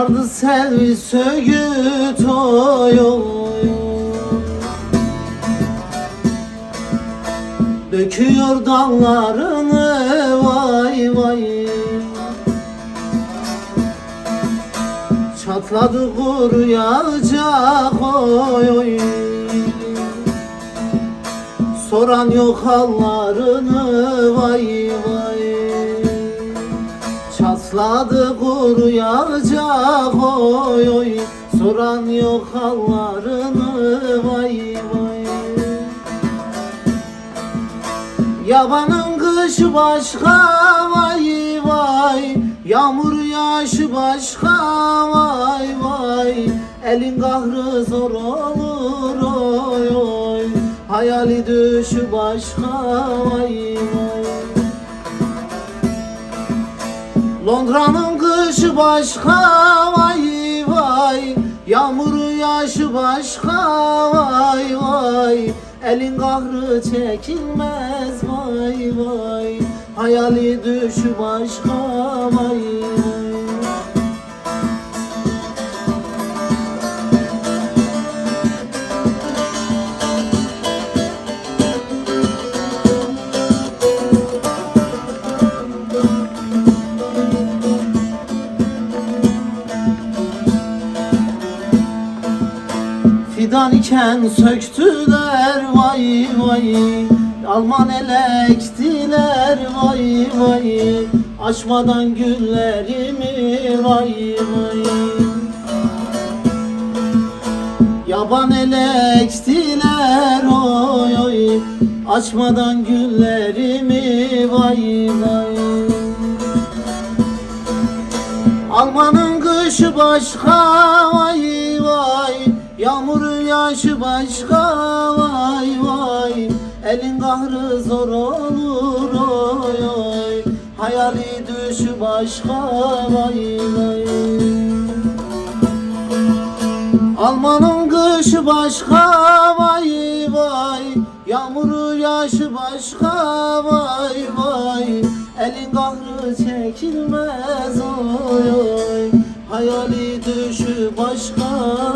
Sardı selvi söğüt oy oy Döküyor dallarını vay vay. Çatladı kuruyacak oy oy. Soran yok hallarını vay vay Çatladı kuruyacak oy oy. Soran yok hallarını vay vay. Yabanın kışı başka vay vay. Yağmur yağışı başka vay vay. Elin kahrı zor olur oy oy. Hayali düşü başka vay vay Londra'nın kışı başka vay vay. Yağmuru yaşı başka vay vay. Elin kahrı çekilmez vay vay. Hayali düşü başka vay vay Fidan iken söktüler vay vay. Alman ele ektiler vay vay. Açmadan güllerimi vay vay. Yaban ele ektiler oy oy. Açmadan güllerimi vay vay. Almanın kışı başka vay Yaşı başka vay vay. Elin kahrı zor olur oy oy. Hayali düşü başka vay vay. Almanın kışı başka vay vay. Yağmuru yaşı başka vay vay. Elin kahrı çekilmez oy oy. Hayali düşü başka